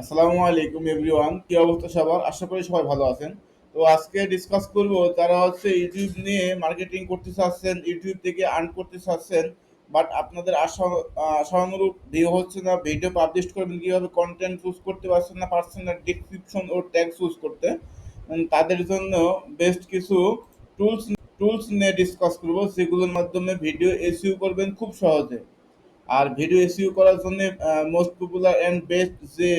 আসসালামু আলাইকুম এভরিওয়ান, কি অবস্থা সবার? আশা করি সবাই ভালো আছেন। তো আজকে ডিসকাস করব যারা হচ্ছে ইউটিউব নিয়ে মার্কেটিং করতে চাচ্ছেন ইউটিউব থেকে আর্ন করতে চাচ্ছেন বাট আপনাদের আশা, আশানুরূপ ভিউ হচ্ছে না ভিডিও পাবলিশ করবেন, কীভাবে কন্টেন্ট চুজ করতে পারছেন না পারছেন না ডিসক্রিপশন ও ট্যাগ চুজ করতে। তাদের জন্য বেস্ট কিছু টুলস টুলস নিয়ে ডিসকাস করব, যেগুলোর মাধ্যমে ভিডিও এসইউ করবেন খুব সহজে। আর ভিডিও এসইও করার জন্য মোস্ট পপুলার অ্যান্ড বেস্ট যে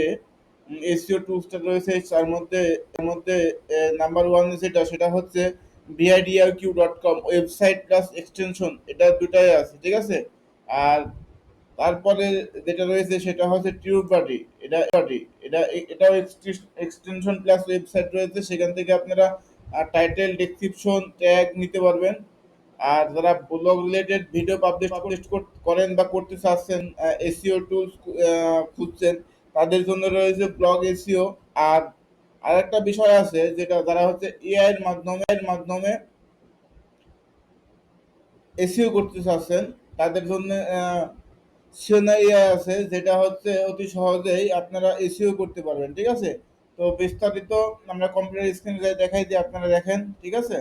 এসইও টুলসটা রয়েছে, তার মধ্যে এর মধ্যে নাম্বার ওয়ান যেটা, সেটা হচ্ছে vidIQ dot com website plus extension এটা দুটাই আছে, ঠিক আছে? আর তারপরে যেটা রয়েছে, সেটা হচ্ছে টিউব বাডি এটা বাডি এটা, এটাও এক্সটেনশন প্লাস ওয়েবসাইট রয়েছে, সেখান থেকে আপনারা টাইটেল ডেসক্রিপশন ট্যাগ নিতে পারবেন। আর যারা blog related video publish publish করেন বা করতে চাচ্ছেন এসিও টুলস খুঁজছেন তাদের জন্য রয়েছে ব্লগ এসিও। আর আরেকটা বিষয় আছে, যেটা যারা হচ্ছে এআই এর মাধ্যমে এর মাধ্যমে এসিও করতে চাচ্ছেন, তাদের জন্য এআই আছে, যেটা হচ্ছে অতি সহজেই আপনারা এসিও করতে পারবেন, ঠিক আছে? তো বিস্তারিত আমরা কম্পিউটার স্ক্রিনে দেখাই দিই আপনারা দেখেন, ঠিক আছে?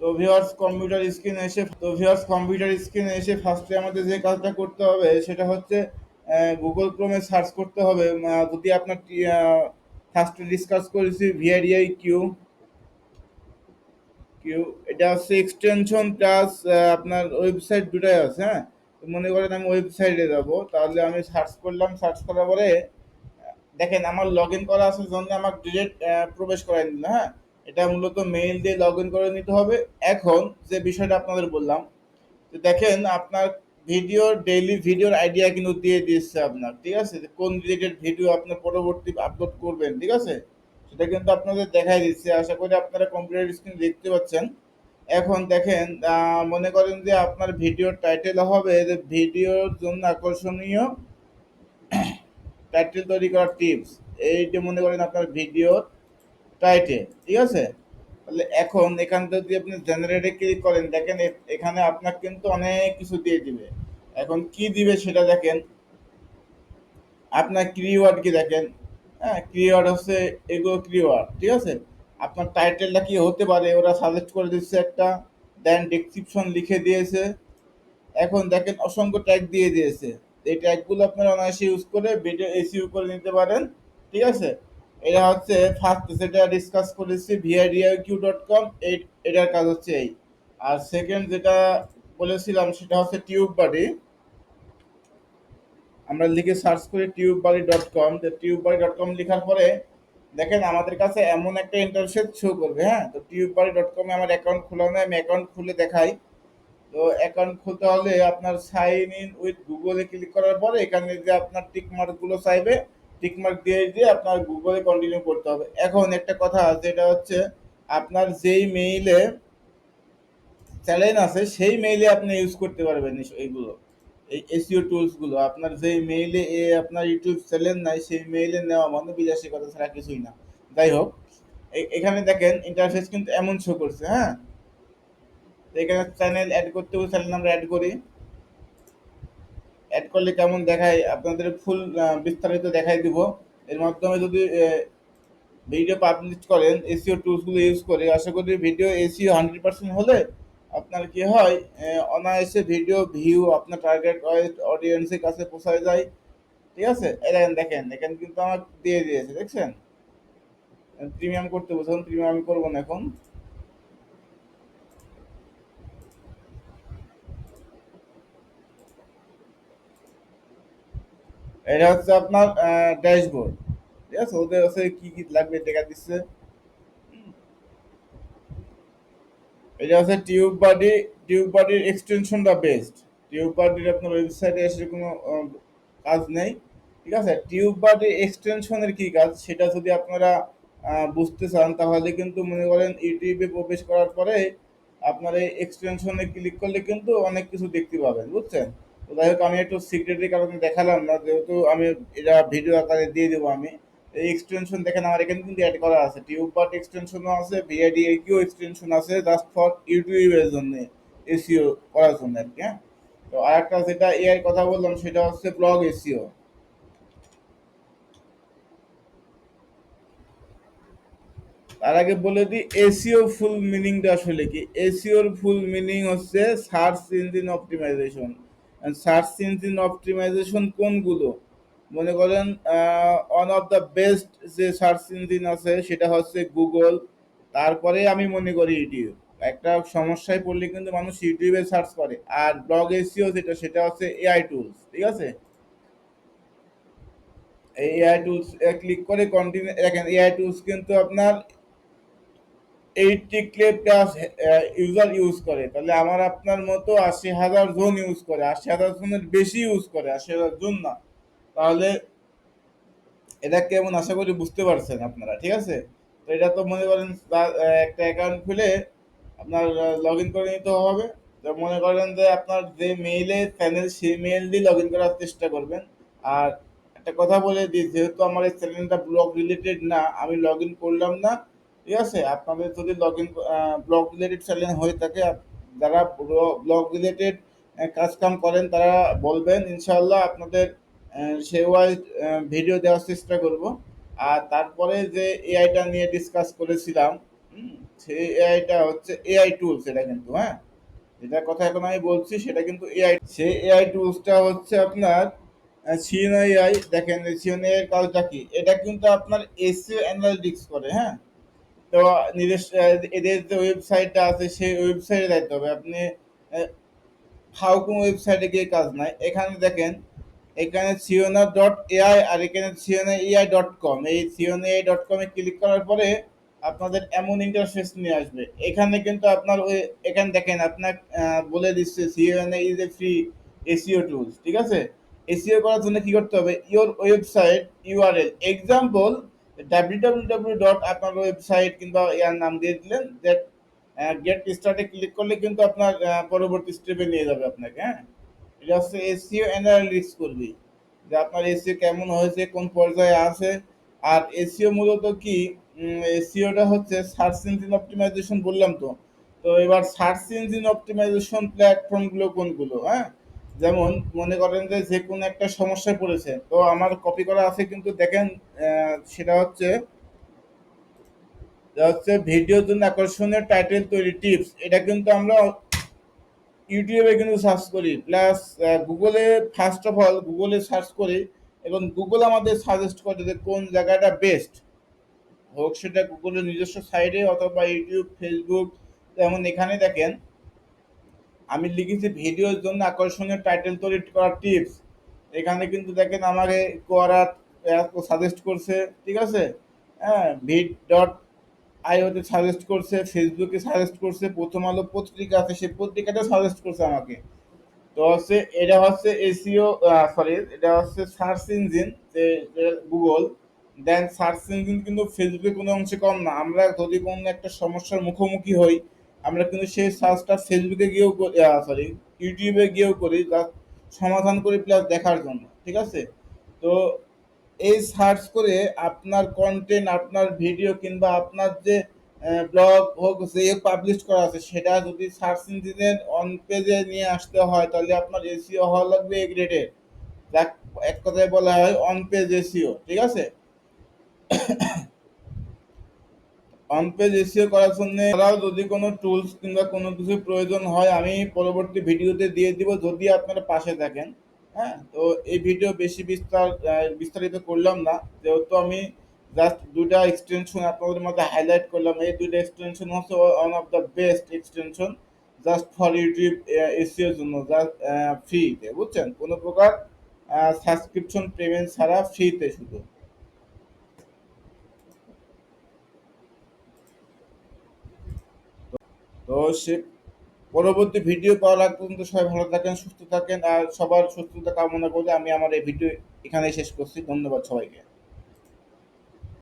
তো ভিউয়ার্স কম্পিউটার স্ক্রিনে এসে, তো ভিউয়ার্স কম্পিউটার স্ক্রিনে এসে ফার্স্টে আমাদের যে কাজটা করতে হবে, সেটা হচ্ছে গুগল ক্রোমে সার্চ করতে হবে। যদি আপনার ফার্স্টে ডিসকাস করেছি ভিআইডিআই কিউ কিউ এটা হচ্ছে এক্সটেনশন প্লাস আপনার ওয়েবসাইট দুটাই আছে হ্যাঁ? মনে করেন আমি ওয়েবসাইটে যাব, তাহলে আমি সার্চ করলাম সার্চ করার পরে, দেখেন আমার লগ ইন করা আছে, জন্য আমার ডিরেক্ট প্রবেশ করাই নিল হ্যাঁ? এটা মূলত মেইল দিয়ে লগ ইন করে নিতে হবে। এখন যে বিষয়টা আপনাদের বললাম তো দেখেন আপনার ভিডিও ডেইলি ভিডিওর আইডিয়া কিন্তু দিয়ে দিচ্ছে আপনার, ঠিক আছে? কোন রিলেটেড ভিডিও আপনার পরবর্তী আপলোড করবেন, ঠিক আছে? সেটা কিন্তু আপনাদের দেখাই দিচ্ছে। আশা করি আপনারা কম্পিউটার স্ক্রিন দেখতে পাচ্ছেন। এখন দেখেন মনে করেন যে আপনার ভিডিওর টাইটেল হবে যে ভিডিওর জন্য আকর্ষণীয় টাইটেল তৈরি করার টিপস এইটা মনে করেন আপনার ভিডিওর টাইটেল ঠিক আছে? তাহলে এখন এখান যদি আপনি জেনারেটে ক্লিক করেন, দেখেন এখানে আপনার কিন্তু অনেক কিছু দিয়ে দিবে। এখন কি দিবে সেটা দেখেন। আপনার কিওয়ার্ড কি দেখেন? হ্যাঁ কিওয়ার্ড হচ্ছে এগুলো কিওয়ার্ড ঠিক আছে? আপনার টাইটেলটা কি হতে পারে? ওরা সাজেস্ট করে দিচ্ছে একটা দেন ডেসক্রিপশন লিখে দিয়েছে। এখন দেখেন অসংখ্য ট্যাগ দিয়ে দিয়েছে। এই ট্যাগগুলো আপনারা অনায়াসে ইউজ করে ভিডিও এসইউ করে নিতে পারেন, ঠিক আছে? এটা হচ্ছে ফার্স্ট যেটা ডিসকাস করেছি ভিআইডিআইকিউ ডট কম এটার কাজ হচ্ছে এই। আর সেকেন্ড যেটা বলেছিলাম, সেটা হচ্ছে টিউব বাডি আমরা লিখে সার্চ করি TubeBuddy dot com TubeBuddy dot com লেখার পরে দেখেন, আমাদের কাছে এমন একটা ইন্টারফেস শো করবে হ্যাঁ? তো টিউব বাড়ি ডট কমে আমার অ্যাকাউন্ট খোলা নেই, আমি অ্যাকাউন্ট খুলে দেখাই। তো অ্যাকাউন্ট খুলতে হলে আপনার সাইন ইন উইথ গুগলে ক্লিক করার পরে এখানে যে আপনার টিক মার্কগুলো চাইবে টিক মার্ক দিয়ে দিয়ে আপনার গুগলে কন্টিনিউ করতে হবে। এখন একটা কথা আছে, এটা হচ্ছে আপনার যেই মেইলে চ্যানেল আছে, সেই মেইলে আপনি ইউজ করতে পারবেন এইগুলো। এই এসিও টুলসগুলো আপনার যেই মেইলে এ আপনার ইউটিউব চ্যানেল নাই, সেই মেইলে নেওয়া মানে বিলাসী কথা ছাড়া কিছুই না। যাই হোক এখানে দেখেন ইন্টারফেস কিন্তু এমন শো করছে হ্যাঁ? এখানে চ্যানেল অ্যাড করতে হবে চ্যানেল আমরা অ্যাড করি। অ্যাড করলে কেমন দেখায়? আপনাদের ফুল বিস্তারিত দেখাই দিব। এর মাধ্যমে যদি ভিডিও পাবলিশ করেন এসিও টুলসগুলো ইউজ করে, আশা করি ভিডিও এসিও হান্ড্রেড পার্সেন্ট হলে আপনার কি হয় অনায়াসে ভিডিও ভিউ আপনার টার্গেট অডিয়েন্সের কাছে পৌঁছায় যায়। ঠিক আছে? দেখেন দেখেন এখানে কিন্তু আমার দিয়ে দিয়েছে, দেখছেন? প্রিমিয়াম করতে বলছেন প্রিমিয়াম আমি করব না এখন। এটা হচ্ছে আপনার ড্যাশবোর্ড। ঠিক আছে? ওদের হচ্ছে কি কি লাগবে দেখা দিচ্ছে। এটা হচ্ছে টিউব বডি, টিউব বডির এক্সটেনশনটা বেস্ট টিউব বডির আপনার ওয়েবসাইটে এসে কোনো কাজ নেই। ঠিক আছে? টিউব বডির এক্সটেনশনের কি কাজ? সেটা যদি আপনারা বুঝতে চান, তাহলে কিন্তু মনে করেন ইউটিউবে প্রবেশ করার পরে আপনার এই এক্সটেনশনে ক্লিক করলে কিন্তু অনেক কিছু দেখতে পাবেন, বুঝছেন? তো যাই হোক, আমি একটু সিক্রেটের কারণে দেখালাম না, যেহেতু আমি এটা ভিডিও আকারে দিয়ে দেবো আমি। এই এক্সটেনশন দেখেন, আমার এখানে কিন্তু অ্যাড করা আছে। টিউব বাট এক্সটেনশনও আছে ভিআইডি কিউ এক্সটেনশন আছে জাস্ট ফর ইউটিউবের জন্য এসিও করার জন্য আর কি হ্যাঁ? তো আরেকটা যেটা এআই কথা বললাম, সেটা হচ্ছে ব্লগ এসিও তার আগে বলে দিই এসিও ফুল মিনিংটা আসলে কি? এসিওর ফুল মিনিং হচ্ছে search engine optimisation search engine optimisation কোনগুলো? মনে করেন ওয়ান অফ দ্য বেস্ট যে সার্চ ইঞ্জিন আছে, সেটা হচ্ছে গুগল তারপরে আমি মনে করি ইউটিউব একটা সমস্যায় পড়লে কিন্তু মানুষ ইউটিউবে সার্চ করে। আর ব্লগ এসিও যেটা, সেটা হচ্ছে এআই টুলস ঠিক আছে? এআই টুলস ক্লিক করে কন্টিনিউ এআই টুলস কিন্তু আপনার eighty K plus user use করে। তাহলে আমার আপনার মতো আশি হাজার জন ইউজ করে। আশি হাজার জনের বেশি ইউজ করে, আশি হাজার জন না। তাহলে এটা কেমন, আশা করি বুঝতে পারছেন আপনারা, ঠিক আছে? তো এটা তো মনে করেন একটা অ্যাকাউন্ট খুলে আপনার লগ ইন করে নিতে হবে। তো মনে করেন যে আপনার যে মেইলে চ্যানেল সেই মেইল দিয়ে লগ ইন করার চেষ্টা করবেন। আর একটা কথা বলে দিই, যেহেতু আমার এই চ্যানেলটা ব্লগ রিলেটেড না, আমি লগ ইন করলাম না। ঠিক আছে আপনাদের যদি log in blog related channel হয়ে থাকে যারা ব্লগ রিলেটেড কাজ কাম করেন তারা বলবেন ইনশাআল্লাহ আপনাদের আহ, সে ওয়াইজ ভিডিও দেওয়ার চেষ্টা করব। আর তারপরে যে এআইটা নিয়ে ডিসকাস করেছিলাম সেই এআইটা হচ্ছে এআই টুলস এটা কিন্তু হ্যাঁ? যেটার কথা এখন আমি বলছি সেটা কিন্তু এআই সেই এআই টুলসটা হচ্ছে আপনার সিএনআই এআই দেখেন সিএনআই এর কাজটা কি? এটা কিন্তু আপনার এসিও অ্যানালিটিক্স করে হ্যাঁ? তো নিজস্ব এদের যে ওয়েবসাইটটা আছে, সেই ওয়েবসাইটে যাইতে হবে। আপনি হাউকুম ওয়েবসাইটে গিয়ে কাজ নাই? এখানে দেখেন, এখানে সিওনা ডট এআই আর এখানে সিওনা এআই ডট কম এই সিওনা এআই ডট কমে ক্লিক করার পরে আপনাদের এমন ইন্টারফেস নিয়ে আসবে। এখানে কিন্তু আপনার ওই, এখানে দেখেন আপনার বলে দিচ্ছে Seona is a free SEO tools ঠিক আছে? এসিও করার জন্য কি করতে হবে? Your website URL example W dot আপনার ওয়েবসাইট কিংবা ইয়ার নাম দিয়ে দিলেন দ্যাট গেট স্টার্টে ক্লিক করলে কিন্তু আপনার পরবর্তী স্টেপে নিয়ে যাবে আপনাকে হ্যাঁ? এটা হচ্ছে এসিও অ্যানালিটিক্স করবি, যে আপনার এসিও কেমন হয়েছে, কোন পর্যায়ে আছে, আর এসিও মূলত কি? এসিওটা হচ্ছে সার্চ ইঞ্জিন অপটিমাইজেশন বললাম তো তো এবার সার্চ ইঞ্জিন অপটিমাইজেশন প্ল্যাটফর্মগুলো কোনগুলো হ্যাঁ? যেমন মনে করেন যে যে কোনো একটা সমস্যায় পড়েছে, তো আমার কপি করা আছে কিন্তু দেখেন সেটা হচ্ছে হচ্ছে ভিডিওর জন্য আকর্ষণীয় টাইটেল তৈরি টিপস এটা কিন্তু আমরা ইউটিউবে কিন্তু সার্চ করি প্লাস গুগলে ফার্স্ট অফ অল গুগলে সার্চ করি এবং গুগল আমাদের সাজেস্ট করে যে কোন জায়গাটা বেস্ট হোক সেটা গুগলের নিজস্ব সাইটে অথবা ইউটিউব ফেসবুক যেমন এখানে দেখেন আমি লিখেছি ভিডিওর জন্য আকর্ষণীয় টাইটেল তৈরি করার টিপস এখানে কিন্তু দেখেন আমাকে কোয়ারা সাজেস্ট করছে, ঠিক আছে? হ্যাঁ ভিড ডট আইওতে সাজেস্ট করছে ফেসবুকে সাজেস্ট করছে, প্রথম আলো পত্রিকা আছে, সেই পত্রিকাটা সাজেস্ট করছে আমাকে। তো হচ্ছে, এটা হচ্ছে এসিও সরি এটা হচ্ছে সার্চ ইঞ্জিন যে গুগল দেন সার্চ ইঞ্জিন কিন্তু ফেসবুকে কোনো অংশে কম না। আমরা যদি কোনো একটা সমস্যার মুখোমুখি হই আমরা কিন্তু সেই সার্চটা ফেসবুকে গিয়েও সরি ইউটিউবে গিয়েও করি সমাধান করি প্লাস দেখার জন্য, ঠিক আছে? তো এই সার্চ করে আপনার কন্টেন্ট আপনার ভিডিও কিংবা আপনার যে ব্লগ হোক, যে পাবলিশ করা আছে, সেটা যদি সার্চ ইঞ্জিনের অন পেজে নিয়ে আসতে হয়, তাহলে আপনার এসিও হওয়া লাগবে এ গ্রেডের এক কথায় বলা হয় অন পেজ এসিও ঠিক আছে? অন পেজ এসিও করার জন্য এছাড়াও যদি কোনো টুলস কিংবা কোনো কিছু প্রয়োজন হয়, আমি পরবর্তী ভিডিওতে দিয়ে দিব যদি আপনারা পাশে থাকেন। হ্যাঁ তো এই ভিডিও বেশি বিস্তার বিস্তারিত করলাম না। যেহেতু আমি জাস্ট দুটা এক্সটেনশন আপনাদের মধ্যে হাইলাইট করলাম। এই দুইটা এক্সটেনশন হচ্ছে one of the best extension just for YouTube এসিওর জন্য জাস্ট ফ্রিতে বুঝছেন? কোনো প্রকার সাবস্ক্রিপশন পেমেন্ট ছাড়া ফ্রিতে শুধু। তো সে পরবর্তী ভিডিও পাওয়ার আগ পর্যন্ত সবাই ভালো থাকেন, সুস্থ থাকেন, আর সবার সুস্থতা কামনা করে আমি আমার এই ভিডিও এখানেই শেষ করছি। ধন্যবাদ সবাইকে।